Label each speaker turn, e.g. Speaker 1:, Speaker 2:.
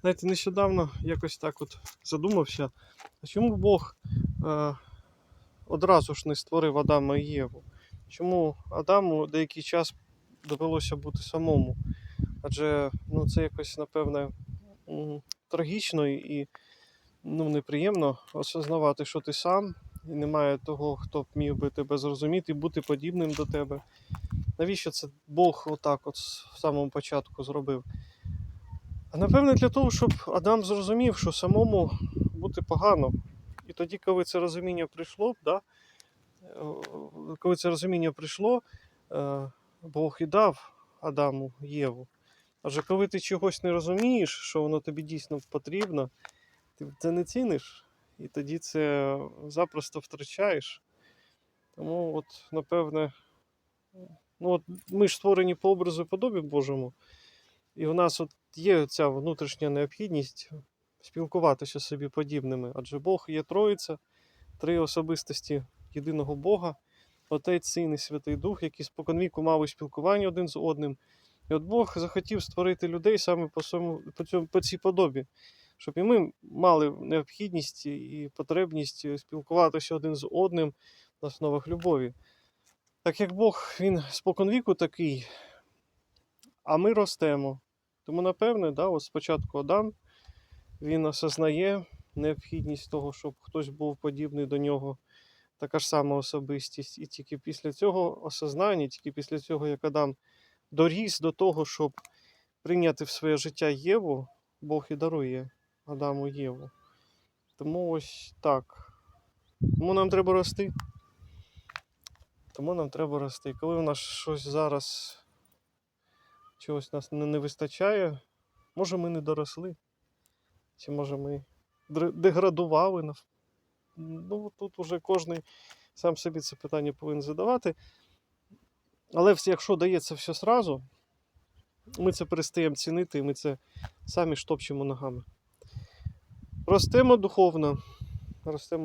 Speaker 1: Знаєте, нещодавно якось так от задумався, чому Бог е, одразу ж не створив Адама і Єву? Чому Адаму деякий час довелося бути самому? Адже ну, це якось, напевне, трагічно і ну, неприємно осознавати, що ти сам, і немає того, хто б міг би тебе зрозуміти, бути подібним до тебе. Навіщо це Бог отак от в самому початку зробив? Напевне для того, щоб Адам зрозумів, що самому бути погано. І тоді, коли це розуміння прийшло, да, е, коли це розуміння прийшло, е, Бог і дав Адаму Єву. Адже коли ти чогось не розумієш, що воно тобі дійсно потрібно, ти це не ціниш, і тоді це запросто втрачаєш. Тому, от, напевне, ну, от ми ж створені по образу і подобі Божому, і у нас от є ця внутрішня необхідність спілкуватися з собі подібними. Адже Бог є Троїця, три особистості єдиного Бога, Отець, Син і Святий Дух, які споконвіку мали спілкування один з одним. І от Бог захотів створити людей саме по, своєму, по, цьому, по цій подобі, щоб і ми мали необхідність і потребність спілкуватися один з одним на основах любові. Так як Бог, він споконвіку такий, а ми ростемо. Тому, напевне, да, от спочатку Адам він осознає необхідність того, щоб хтось був подібний до нього, така ж сама особистість. І тільки після цього осознання, тільки після цього, як Адам доріс до того, щоб прийняти в своє життя Єву, Бог і дарує Адаму Єву. Тому ось так. Тому нам треба рости. Тому нам треба рости. Коли у нас щось зараз чогось нас не, вистачає, може ми не доросли, чи може ми деградували. Ну, тут уже кожен сам собі це питання повинен задавати. Але якщо дається все сразу, ми це перестаємо цінити, і ми це самі штопчемо ногами. Ростемо духовно, ростемо